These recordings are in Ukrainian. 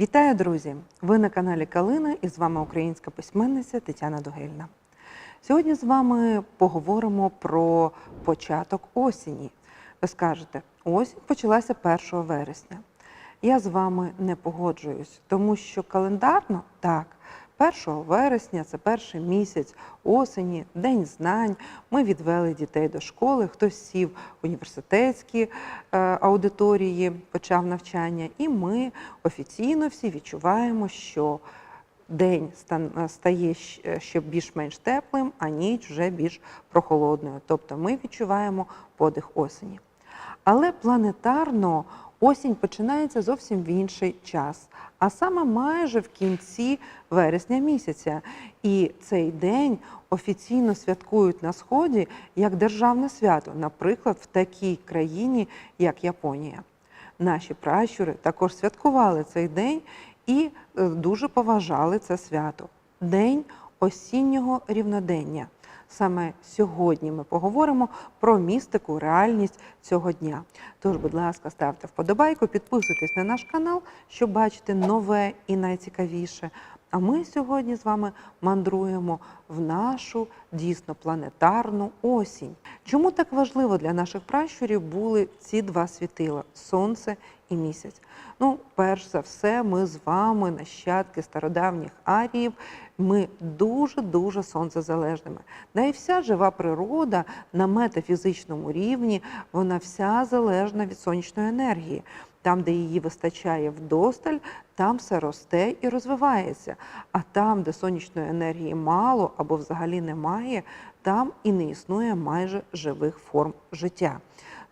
Вітаю, друзі! Ви на каналі Калина і з вами українська письменниця Тетяна Дугельна. Сьогодні з вами поговоримо про початок осені. Ви скажете, осінь почалася 1 вересня. Я з вами не погоджуюсь, тому що календарно так. 1 вересня це перший місяць осені, день знань. Ми відвели дітей до школи, хтось сів в університетські е, аудиторії, почав навчання, і ми офіційно всі відчуваємо, що день стає ще більш-менш теплим, а ніч вже більш прохолодною. Тобто ми відчуваємо подих осені. Але планетарно осінь починається зовсім в інший час, а саме майже в кінці вересня місяця. І цей день офіційно святкують на сході як державне свято, наприклад, в такій країні, як Японія. Наші пращури також святкували цей день і е, дуже поважали це свято. День осіннього рівнодення. Саме сьогодні ми поговоримо про містику, реальність цього дня. Тож, будь ласка, ставте вподобайку, підписуйтесь на наш канал, щоб бачити нове і найцікавіше. А ми сьогодні з вами мандруємо в нашу дійсно планетарну осінь. Чому так важливо для наших пращурів були ці два світила сонце і місяць? Ну, перш за все, ми з вами, нащадки стародавніх аріїв, ми дуже-дуже сонцезалежними. Да і вся жива природа на метафізичному рівні, вона вся залежна від сонячної енергії. Там, де її вистачає вдосталь, там все росте і розвивається. А там, де сонячної енергії мало або взагалі немає, там і не існує майже живих форм життя.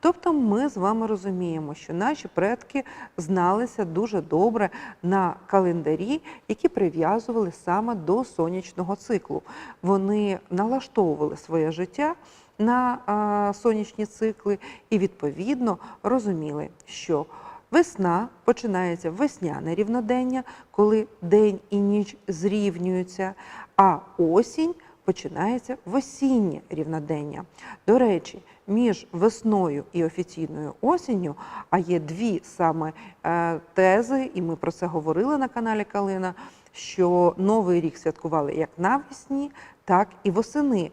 Тобто ми з вами розуміємо, що наші предки зналися дуже добре на календарі, які прив'язували саме до сонячного циклу. Вони налаштовували своє життя на сонячні цикли і відповідно розуміли, що Весна починається весняне рівнодення, коли день і ніч зрівнюються, а осінь починається в осіннє рівнодення. До речі, між весною і офіційною осінню, а є дві саме е, тези, і ми про це говорили на каналі Калина. Що новий рік святкували як навесні, так і восени.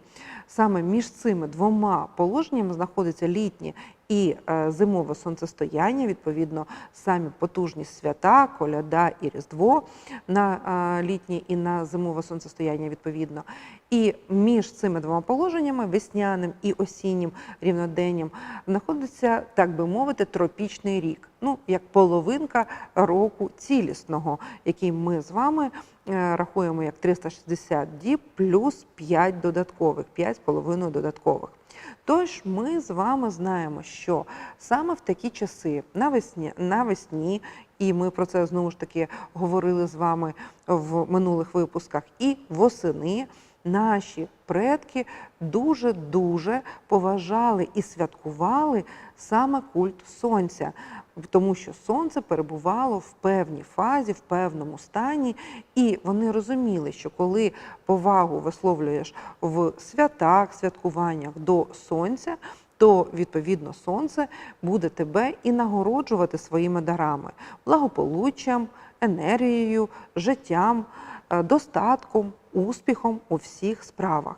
Саме між цими двома положеннями знаходиться літнє і е, зимове сонцестояння, відповідно, самі потужні свята, коляда і Різдво на е, літнє і на зимове сонцестояння, відповідно. І між цими двома положеннями, весняним і осіннім рівноденням, знаходиться, так би мовити, тропічний рік. Ну, як половинка року цілісного, який ми з вами рахуємо як 360 діб плюс 5 додаткових, 5,5 додаткових. Тож ми з вами знаємо, що саме в такі часи навесні, навесні, і ми про це знову ж таки говорили з вами в минулих випусках, і восени наші предки дуже-дуже поважали і святкували саме культ сонця, тому що сонце перебувало в певній фазі, в певному стані, і вони розуміли, що коли повагу висловлюєш в святах, святкуваннях до сонця. То відповідно сонце буде тебе і нагороджувати своїми дарами, благополуччям, енергією, життям, достатком, успіхом у всіх справах.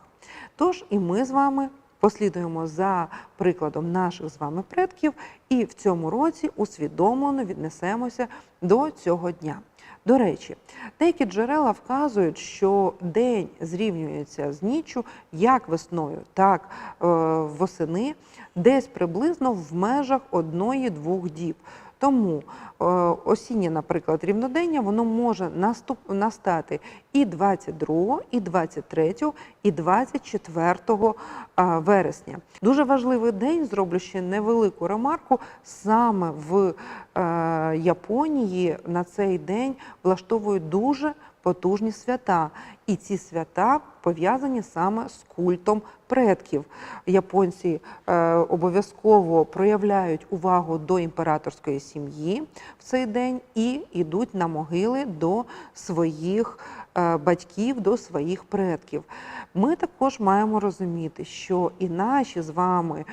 Тож і ми з вами послідуємо за прикладом наших з вами предків, і в цьому році усвідомлено віднесемося до цього дня. До речі, деякі джерела вказують, що день зрівнюється з ніччю як весною, так е, восени, десь приблизно в межах одної-двох діб. Тому е, осіннє, наприклад, рівнодення, воно може наступ, настати і 22, і 23, і 24 е, вересня. Дуже важливий день, зроблю ще невелику ремарку. Саме в е, Японії на цей день влаштовують дуже потужні свята. І ці свята пов'язані саме з культом предків. Японці е, обов'язково проявляють увагу до імператорської сім'ї в цей день і йдуть на могили до своїх е, батьків, до своїх предків. Ми також маємо розуміти, що і наші з вами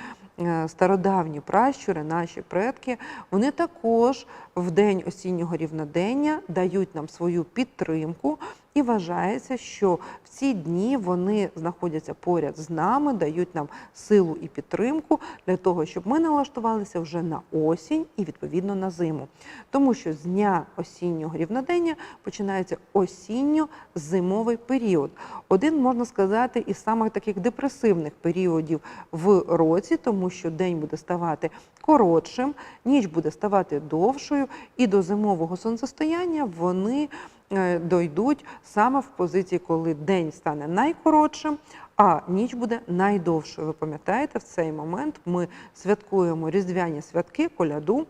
стародавні пращури, наші предки, вони також в день осіннього рівнодення дають нам свою підтримку. І вважається, що в ці дні вони знаходяться поряд з нами, дають нам силу і підтримку для того, щоб ми налаштувалися вже на осінь і відповідно на зиму. Тому що з дня осіннього рівнодення починається осінньо-зимовий період. Один можна сказати із самих таких депресивних періодів в році, тому що день буде ставати коротшим, ніч буде ставати довшою, і до зимового сонцестояння вони дойдуть саме в позиції, коли день стане найкоротшим, а ніч буде найдовшою. Ви пам'ятаєте, в цей момент ми святкуємо різдвяні святки, коляду.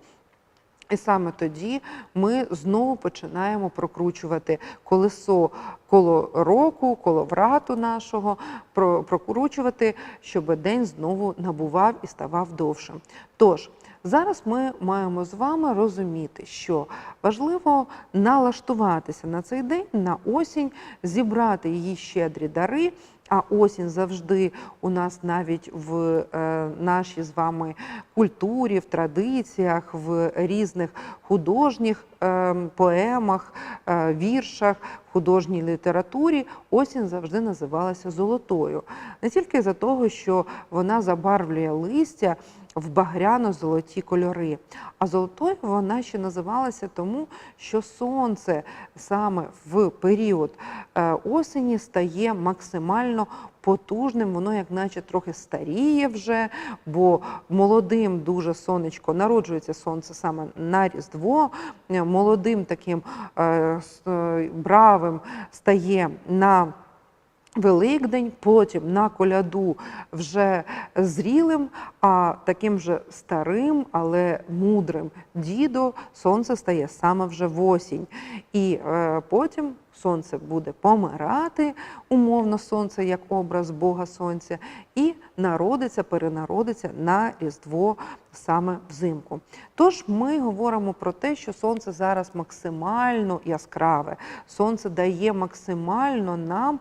І саме тоді ми знову починаємо прокручувати колесо коло року, коло врату нашого, прокручувати, щоб день знову набував і ставав довшим. Тож зараз ми маємо з вами розуміти, що важливо налаштуватися на цей день, на осінь, зібрати її щедрі дари. А осінь завжди у нас навіть в е, нашій з вами культурі, в традиціях, в різних художніх е, поемах, е, віршах, художній літературі осінь завжди називалася золотою. Не тільки за того, що вона забарвлює листя в багряно-золоті кольори, а золотою вона ще називалася тому, що сонце саме в період е, осені стає максимально потужним, воно як наче трохи старіє вже, бо молодим дуже сонечко народжується сонце саме на Різдво, е, молодим таким е, бравим стає на Великдень, потім на коляду вже зрілим, а таким же старим, але мудрим дідо сонце стає саме вже в осінь. І е, потім сонце буде помирати, умовно сонце як образ Бога Сонця, і народиться, перенародиться на Різдво саме взимку. Тож ми говоримо про те, що сонце зараз максимально яскраве, сонце дає максимально нам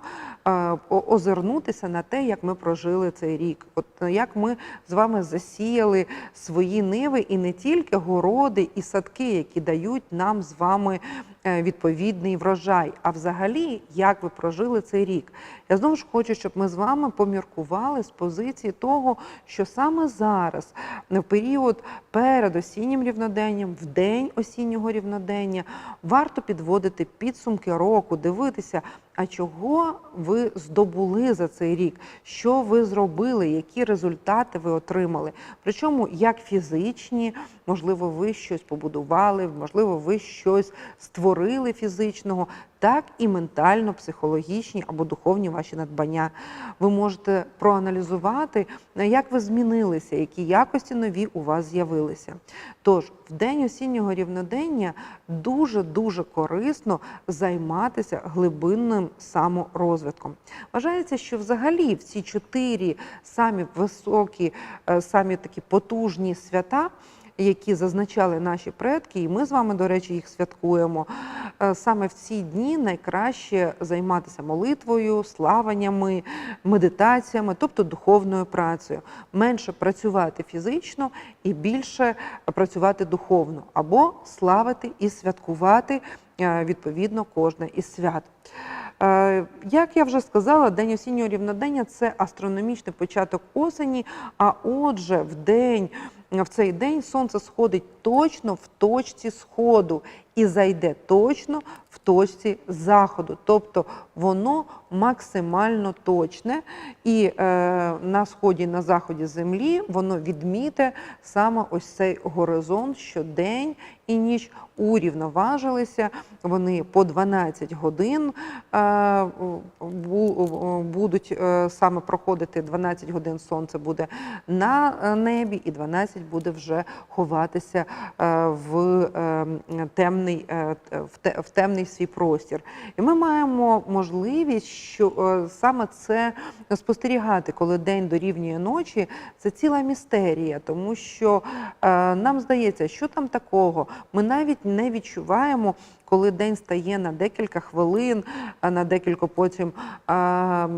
е, озирнутися на те, як ми прожили цей рік. От е, як ми з вами засіяли свої ниви і не тільки городи і садки, які дають нам з вами відповідний врожай, а взагалі, як ви прожили цей рік. Я знову ж хочу, щоб ми з вами поміркували з позиції того, що саме зараз, в період перед осіннім рівноденням, в день осіннього рівнодення, варто підводити підсумки року, дивитися, а чого ви здобули за цей рік, що ви зробили, які результати ви отримали. Причому як фізичні, можливо, ви щось побудували, можливо, ви щось створили фізичного, так і ментально-психологічні або духовні ваші надбання. Ви можете проаналізувати, як ви змінилися, які якості нові у вас з'явилися. Тож, в день осіннього рівнодення дуже дуже корисно займатися глибинним саморозвитком. Вважається, що взагалі в ці чотири самі високі, е, самі такі потужні свята. Які зазначали наші предки, і ми з вами, до речі, їх святкуємо. Е, Саме в ці дні найкраще займатися молитвою, славаннями, медитаціями, тобто духовною працею, менше працювати фізично і більше працювати духовно, або славити і святкувати е, відповідно кожне із свят. Е, Як я вже сказала, день осіннього рівнодення це астрономічний початок осені. А отже, в день в цей день сонце сходить точно в точці сходу і зайде точно в точці заходу. Тобто воно максимально точне, і е, на сході, на заході землі воно відміте саме ось цей горизонт, що день і ніч урівноважилися. Вони по 12 годин е, бу- будуть е, саме проходити 12 годин сонце буде на е, небі, і 12 буде вже ховатися е, в е, темний, е, в темний свій простір. І ми маємо можливість, що е, саме це спостерігати, коли день дорівнює ночі, це ціла містерія, тому що е, нам здається, що там такого. Ми навіть не відчуваємо, коли день стає на декілька хвилин, на декілька потім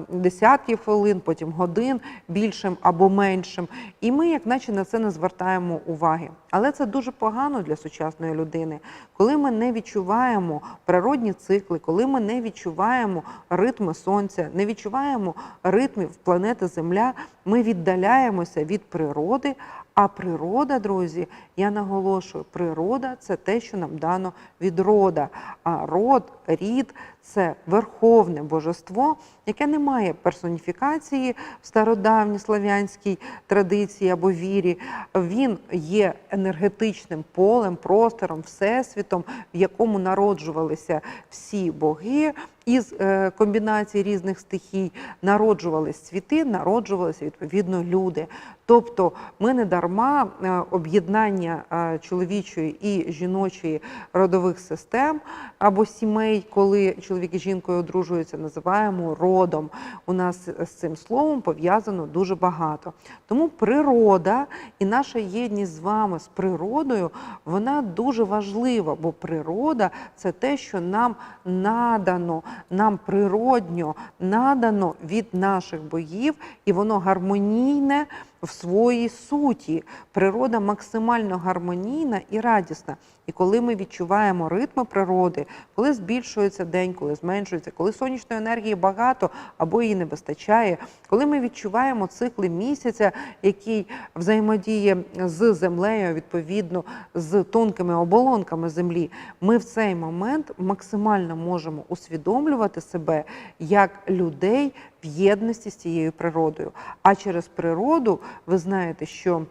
десятків хвилин, потім годин більшим або меншим. І ми, як наче, на це не звертаємо уваги. Але це дуже погано для сучасної людини, коли ми не відчуваємо природні цикли, коли ми не відчуваємо ритми сонця, не відчуваємо ритмів планети Земля, ми віддаляємося від природи. А природа, друзі, я наголошую, природа це те, що нам дано від рода. А род, рід це верховне божество, яке не має персоніфікації в стародавній слав'янській традиції або вірі. Він є енергетичним полем, простором, всесвітом, в якому народжувалися всі боги. Із е, комбінації різних стихій народжувались цвіти, народжувалися відповідно люди. Тобто ми не дарма е, об'єднання е, чоловічої і жіночої родових систем або сімей, коли чоловік і жінкою одружуються, називаємо родом. У нас з цим словом пов'язано дуже багато. Тому природа і наша єдність з вами з природою вона дуже важлива, бо природа це те, що нам надано, нам природньо надано від наших богів, і воно гармонійне в своїй суті. Природа максимально гармонійна і радісна. І коли ми відчуваємо ритми природи, коли збільшується день, коли зменшується, коли сонячної енергії багато або її не вистачає, коли ми відчуваємо цикли місяця, який взаємодіє з землею, відповідно з тонкими оболонками землі, ми в цей момент максимально можемо усвідомлювати себе як людей в єдності з цією природою. А через природу ви знаєте, що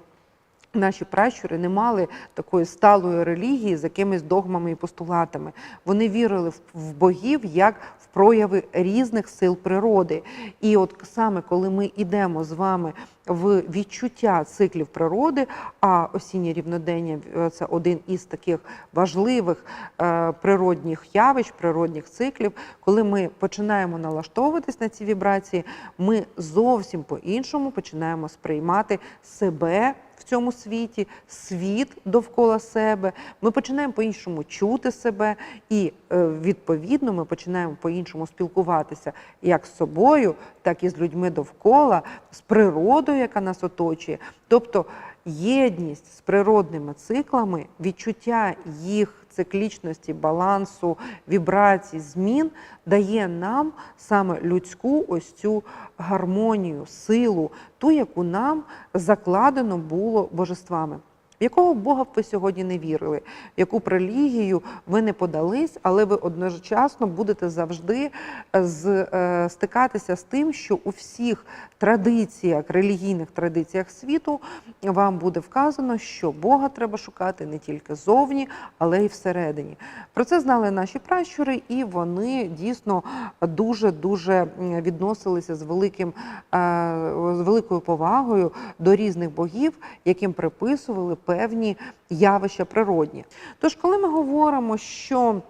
Наші пращури не мали такої сталої релігії з якимись догмами і постулатами. Вони вірили в- богів як в прояви різних сил природи. І от саме коли ми йдемо з вами в відчуття циклів природи, а осіннє рівнодення е, це один із таких важливих е, природних явищ, природних циклів, коли ми починаємо налаштовуватись на ці вібрації, ми зовсім по-іншому починаємо сприймати себе в цьому світі, світ довкола себе. Ми починаємо по-іншому чути себе, і е, відповідно ми починаємо по-іншому спілкуватися як з собою, так і з людьми довкола, з природою, яка нас оточує. Тобто єдність з природними циклами, відчуття їх циклічності, балансу, вібрацій, змін дає нам саме людську ось цю гармонію, силу, ту, яку нам закладено було божествами. В якого Бога б ви сьогодні не вірили, в яку б релігію ви не подались, але ви одночасно будете завжди з, е, стикатися з тим, що у всіх традиціях, релігійних традиціях світу вам буде вказано, що Бога треба шукати не тільки зовні, але й всередині. Про це знали наші пращури, і вони дійсно дуже дуже відносилися з великим е, з великою повагою до різних богів, яким приписували певні явища природні. Тож, коли ми говоримо, що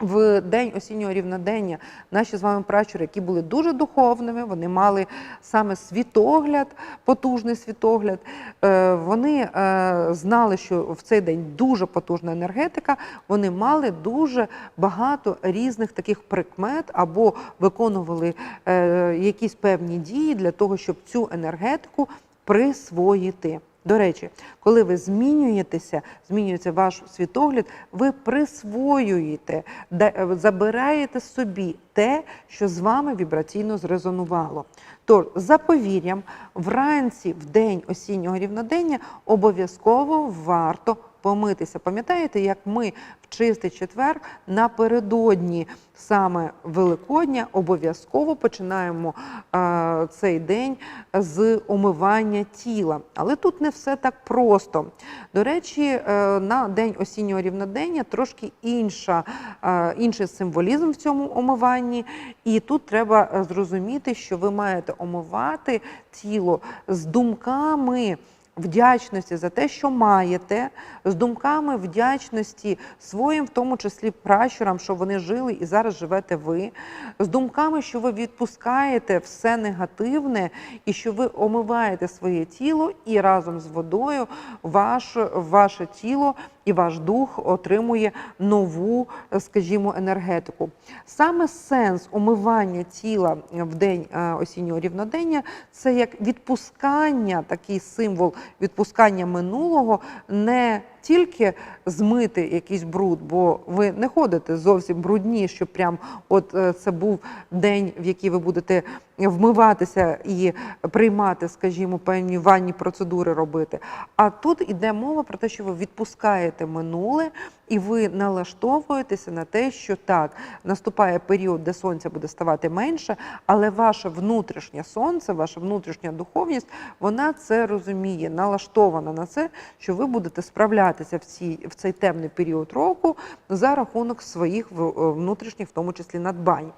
в день осіннього рівнодення наші з вами пращури, які були дуже духовними, вони мали саме світогляд, потужний світогляд. е, Вони е, знали, що в цей день дуже потужна енергетика. Вони мали дуже багато різних таких прикмет або виконували е, якісь певні дії для того, щоб цю енергетику присвоїти. До речі, коли ви змінюєтеся, змінюється ваш світогляд, ви присвоюєте, е, забираєте собі те, що з вами вібраційно зрезонувало. Тож, за повір'ям, вранці, в день осіннього рівнодення, обов'язково варто помитися. Пам'ятаєте, як ми в чистий четвер напередодні саме Великодня обов'язково починаємо е, цей день з омивання тіла. Але тут не все так просто. До речі, е, на день осіннього рівнодення трошки інша, е, інший символізм в цьому омиванні. І тут треба зрозуміти, що ви маєте омивати тіло з думками вдячності за те, що маєте, з думками вдячності своїм, в тому числі пращурам, що вони жили і зараз живете ви, з думками, що ви відпускаєте все негативне і що ви омиваєте своє тіло і разом з водою ваше, ваше тіло і ваш дух отримує нову, е, скажімо, енергетику. Саме сенс умивання тіла в день е, осіннього рівнодення це як відпускання, такий символ відпускання минулого, не тільки змити якийсь бруд, бо ви не ходите зовсім брудні, щоб прям от е, це був день, в який ви будете вмиватися і приймати, скажімо, певні ванні процедури робити. А тут іде мова про те, що ви відпускаєте минуле і ви налаштовуєтеся на те, що так, наступає період, де сонця буде ставати менше, але ваше внутрішнє сонце, ваша внутрішня духовність, вона це розуміє, налаштована на це, що ви будете справлятися в, цій, в цей темний період року за рахунок своїх е, внутрішніх, в тому числі надбань.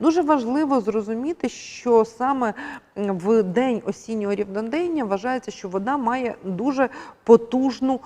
Дуже важливо зрозуміти, що саме в день осіннього рівнодення вважається, що вода має дуже потужну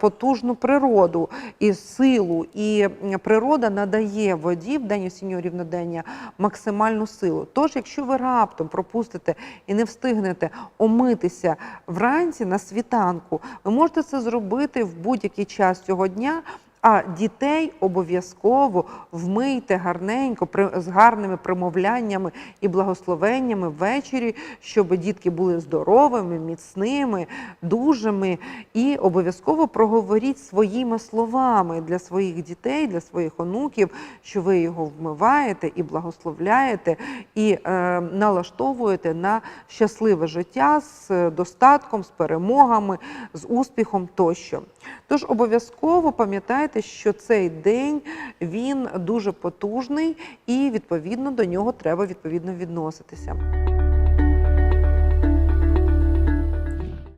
потужну природу і силу, і природа надає воді в день осіннього рівнодення максимальну силу. Тож, якщо ви раптом пропустите і не встигнете омитися вранці на світанку, ви можете це зробити в будь-який час цього дня. А дітей обов'язково вмийте гарненько, з гарними примовляннями і благословеннями ввечері, щоб дітки були здоровими, міцними, дужими. І обов'язково проговоріть своїми словами для своїх дітей, для своїх онуків, що ви його вмиваєте і благословляєте, і е, налаштовуєте на щасливе життя з достатком, з перемогами, з успіхом тощо. Тож обов'язково пам'ятайте, що цей день він дуже потужний і відповідно до нього треба відповідно відноситися.